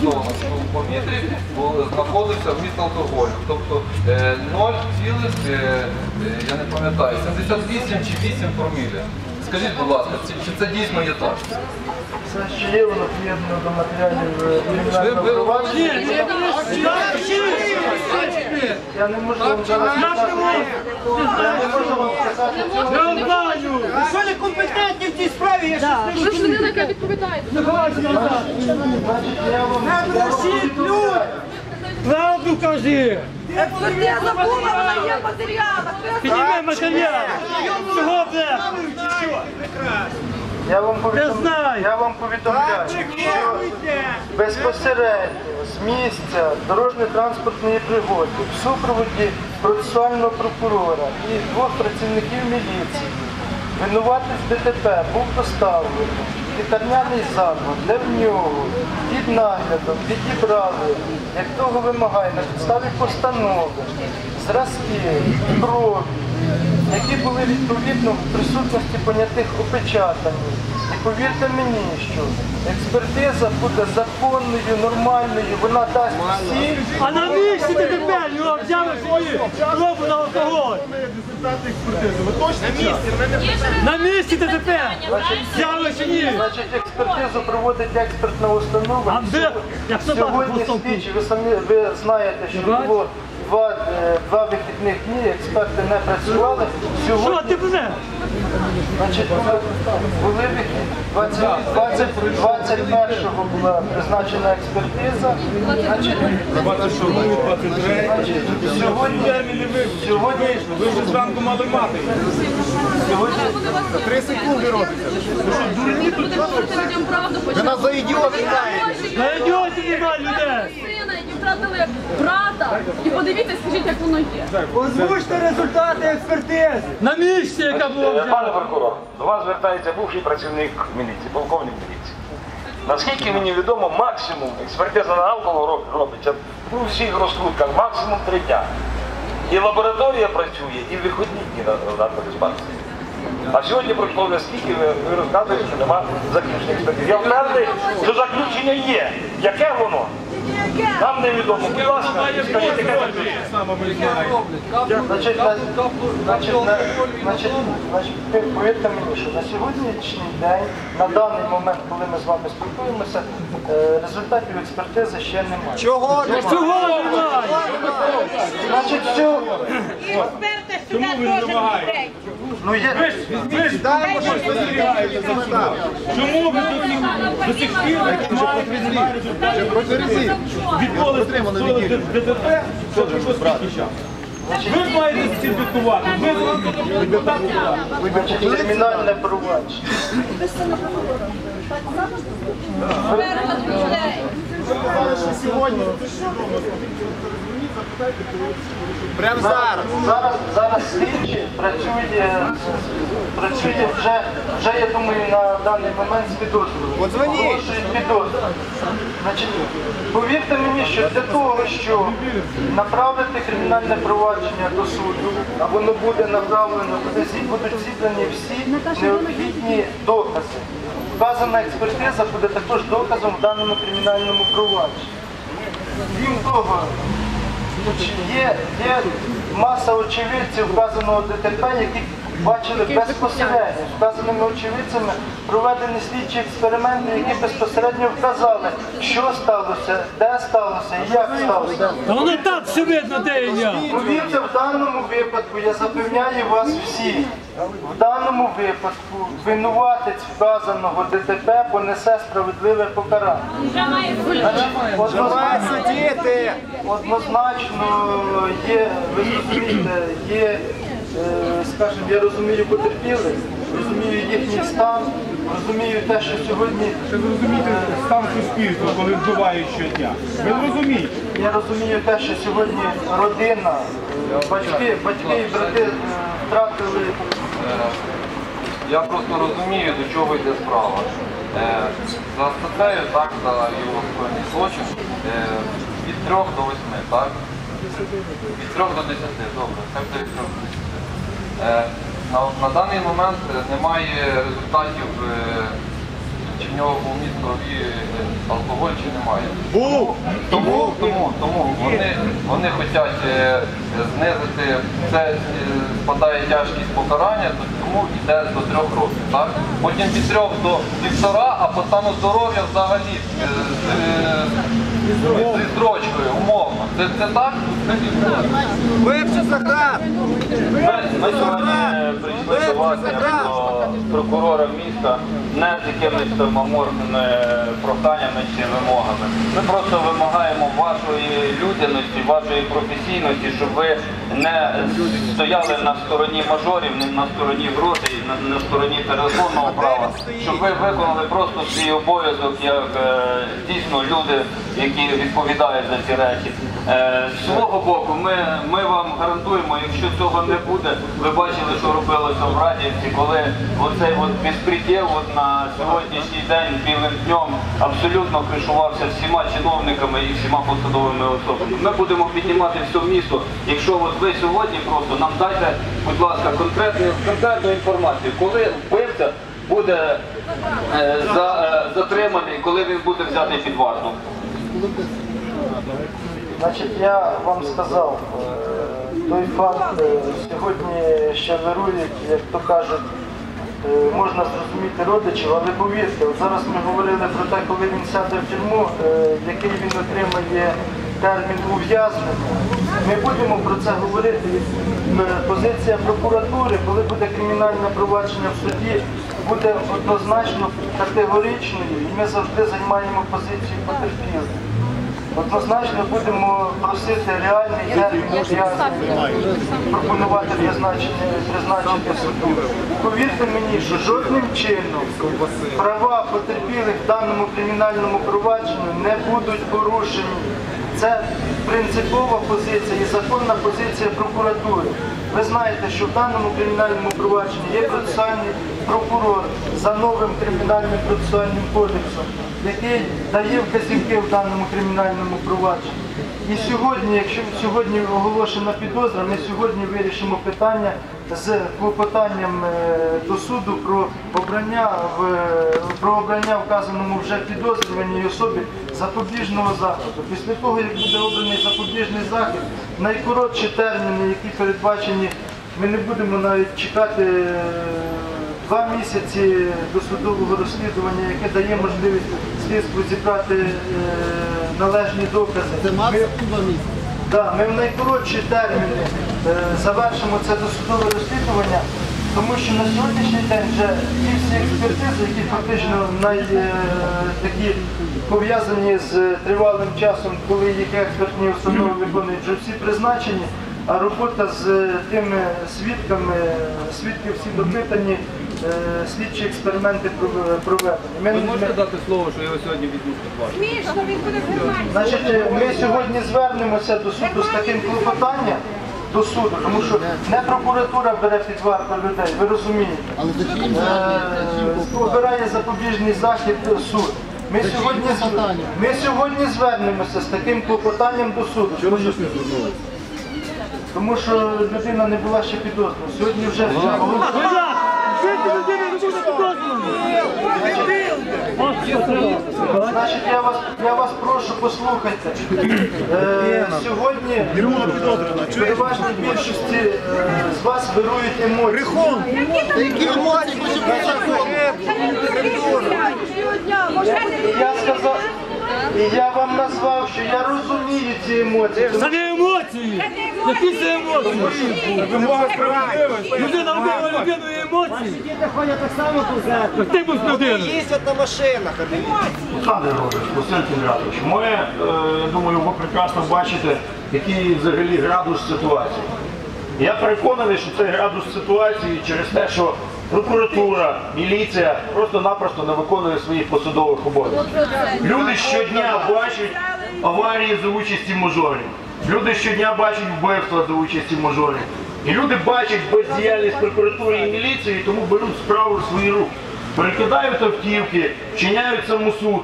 що в повітрі знаходився вміст алкоголю. Тобто е, 0, цілих, е, е, я не пам'ятаю, 78 чи 8 проміля. Скажіть, будь ласка, чи, це дійсно є так? Це ще є воно приєднано до матеріалів е, кримінального провадження. Я не можу вам зараз сказати. Я не можу вам сказати цього. Ви що не компетентні в цій справі? Я щось не Ви ж людина, яка відповідає. Значить, я вам Просіть люди! Правду кажи! Я забула, вона є в матеріалах. Підніми матеріал! Чого це? Я вам повідомляю, я вам повідомляю, що безпосередньо з місця дорожньо-транспортної пригоди в супроводі процесуального прокурора і двох працівників міліції винуватець ДТП був доставлений в лікарняний заклад, де в нього під наглядом відібрали, як того вимагає, на підставі постанови, зразки, крові, які були відповідно в присутності понятих опечатані. І повірте мені, що експертиза буде законною, нормальною, вона дасть всі. А на місці ти тепер його взяли свої пробу на алкоголь! На місці ти тепер! Взяли чи ні? Значить, експертизу проводить експертна установа. А де? Сьогодні слідчі, ви самі ви знаєте, що було два, е, два вихідних дні, експерти не працювали. Що Сьогодні ти мене? Значить, були- були вихід 20, 20, 21-го була призначена експертиза. Значить, сьогодні, сьогодні, Ви вже зранку мали мати. сьогодні, Три секунди робиться. Ви нас за ідіотів знаєте. На ідіоті нема людей! Втратили брата. І подивіться, скажіть, як воно є. Озвучте результати експертизи! На місці, яка була Пане прокурор, до вас звертається бувший працівник міліції, полковник міліції. Наскільки мені відомо, максимум експертиза на алкоголь робиться у всіх розкрутках, максимум три дня. І лабораторія працює, і виходні дні на наркодиспансері. А сьогодні пройшло вже скільки ви, ви розказуєте, що нема заключення експертизи. Я впевнений, що заключення є. Яке воно? Нам невідомо. Будь ласка, скажіть, заключення? значить, на, значить, на, значить, значить, ви повірте мені, що на сьогоднішній день, на даний момент, коли ми з вами спілкуємося, е, результатів експертизи ще немає. Чого? Чого немає? Значить, все, Чому ви не вимагаєте? Ну є, Даємо щось спостерігаєте за металом. Чому ви до сих, до сих пір не маєте результатів? Відколи стосовно ДТП, це пройшло скільки часу? Ви ж маєте слідкувати. Ви до депутатів. кримінальне провадження. Прямо зараз. Зараз, зараз слідчі працює, працює вже, вже, я думаю, на даний момент з підозрою. Оголошують підозру. Значить, повірте мені, що для того, щоб направити кримінальне провадження до суду, а воно буде направлено, будуть зібрані всі необхідні докази. Вказана експертиза буде також доказом в даному кримінальному провадженні. Крім того, Є, є маса очевидців вказаного ДТП, які бачили безпосередньо з вказаними очевидцями проведені слідчі експерименти, які безпосередньо вказали, що сталося, де сталося і як сталося. Та воно так все видно, де я! Повірте, в даному випадку я запевняю вас всіх, в даному випадку винуватець вказаного ДТП понесе справедливе покарання. Однозначно, Однозначно є, ви розумієте, є, е, скажімо, я розумію потерпілих, розумію їхній стан, розумію те, що сьогодні Ви розумієте стан суспільства, коли вбивають щодня. Ви розумієте. я розумію те, що сьогодні родина, е, батьки, батьки і брати е, втратили. Я просто розумію, до чого йде справа. Е, за статтею, так, за його скоєний злочин, е, від 3 до 8, так? Від 3 до 10, добре, так буде від 3 до 10. Е, на, на даний момент е, немає результатів е, чи в нього був міст крові е, алкоголь, чи немає. Був! Тому, тому, тому вони, вони хочуть е, знизити, це е, спадає тяжкість покарання, то тому йде до трьох років. Так? Потім від трьох до півтора, а по стану здоров'я взагалі е, з, е, строчкою, умовно. Це, це так? Ми, ми сьогодні прийшли до вас як до прокурора міста не з якимись там аморфними проханнями чи вимогами. Ми просто вимагаємо вашої людяності, вашої професійності, щоб ви не стояли на стороні мажорів, не на стороні грошей, на, на стороні телефонного права, щоб ви виконали просто свій обов'язок як е, дійсно люди, які відповідають за ці речі. Е, з свого боку, ми, ми вам гарантуємо, якщо цього не буде, ви бачили, що робилося в Радівці, коли оцей от безпреділ от на сьогоднішній день білим днем абсолютно кришувався всіма чиновниками і всіма посадовими особами. Ми будемо піднімати все місто. Якщо от ви сьогодні просто нам дайте, будь ласка, конкретну, конкретну інформацію, коли вбивця буде е, за, е, затриманий, коли він буде взятий під варту. Значить, я вам сказав, е, той факт е, сьогодні ще вирують, як то кажуть, е, можна зрозуміти родичів, але повірте, зараз ми говорили про те, коли він сяде в тюрму, який він отримає термін ув'язнення. Ми будемо про це говорити. Позиція прокуратури, коли буде кримінальне провадження в суді, буде однозначно категоричною, і ми завжди займаємо позицію потерпілих. Однозначно будемо просити реальний термін пропонувати призначення, суду. Повірте мені, що жодним чином права потерпілих в даному кримінальному провадженні не будуть порушені. Це принципова позиція і законна позиція прокуратури. Ви знаєте, що в даному кримінальному провадженні є процесуальний прокурор за новим кримінальним процесуальним кодексом, який дає вказівки в даному кримінальному провадженні. І сьогодні, якщо сьогодні оголошена підозра, ми сьогодні вирішимо питання з клопотанням е, до суду про обрання в про обрання вказаному вже підозрюваній особі запобіжного заходу. Після того, як буде обраний запобіжний захід, найкоротші терміни, які передбачені, ми не будемо навіть чекати. Два місяці досудового розслідування, яке дає можливість слідству зібрати е, належні докази. Це максимум два місяці. Да, ми в найкоротші терміни е, завершимо це досудове розслідування, тому що на сьогоднішній день вже ті всі експертизи, які фактично най, е, такі пов'язані з тривалим часом, коли їх експертні установи виконують, вже всі призначені. А робота з тими свідками, свідки всі допитані, слідчі експерименти проведені. Ми, ми- дати слово, що його сьогодні візьмуть під варту? Смішно, він буде. Значить, е, ми сьогодні звернемося до суду з таким клопотанням до суду, тому що не прокуратура бере під варту людей, ви розумієте. Е, Обирає запобіжний захід е, суд. Ми сьогодні, ми сьогодні звернемося з таким клопотанням до суду. Тому що, тому що людина не була ще підозрювана. Сьогодні вже вже Значить, я вас, я вас прошу, послухайте. Е, сьогодні в переважній більшості е, з вас вирують емоції. І я сказав, і я вам назвав, що я розумію ці емоції. Це не емоції. Які це емоції? Вимога справедливості. Людина вбила людину і емоції. Так ти був людиною. Їздять на машинах. Олександр Григорович, Василь Кіндрятович, ми, е, я думаю, ви прекрасно бачите, який взагалі градус ситуації. Я переконаний, що цей градус ситуації через те, що прокуратура, міліція просто-напросто не виконує своїх посадових обов'язків. Люди щодня бачать аварії за участі мажорів. Люди щодня бачать вбивства за участі мажорів. І люди бачать бездіяльність прокуратури і міліції, тому беруть справу в свої руки. Перекидають автівки, вчиняють самосуд.